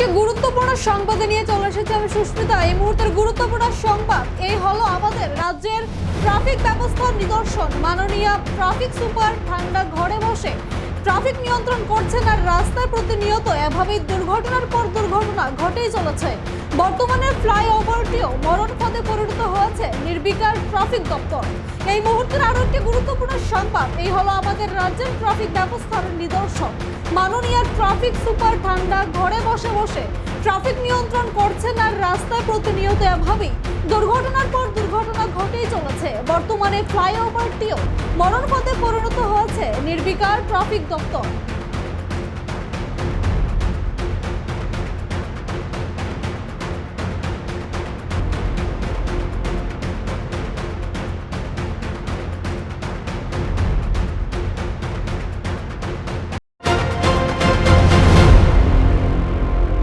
একটি গুরুত্বপূর্ণ সংবাদে নিয়ে চলে এসেছে আমি সুস্মিতা। এই মুহূর্তের গুরুত্বপূর্ণ সংবাদ, এই হলো আমাদের রাজ্যের ট্রাফিক ব্যবস্থার নিদর্শন। মাননীয় ট্রাফিক সুপার ঠান্ডা ঘরে বসে ট্রাফিক নিয়ন্ত্রণ করছেন আর রাস্তায় প্রতিনিয়ত এভাবেই দুর্ঘটনার পর দুর্ঘটনা ঘটেই চলেছে। বর্তমানে ফ্লাইওভারটিও মরণ পদে পরিণত হয়েছে নির্বিকার ট্রাফিক দপ্তর। এই মুহূর্তের আরও একটি গুরুত্বপূর্ণ সংবাদ। এই হলো আমাদের রাজ্যের ট্রাফিক ব্যবস্থার নিদর্শন। মাননীয় ট্রাফিক সুপার ঠান্ডা ঘরে বসে বসে ট্রাফিক নিয়ন্ত্রণ করছেন আর রাস্তায় প্রতিনিয়ত এভাবেই। দুর্ঘটনার পর দুর্ঘটনা ঘটেই চলেছে। বর্তমানে ফ্লাইওভারটিও মরণ পথে পরিণত হয়েছে নির্বিকার ট্রাফিক দপ্তর।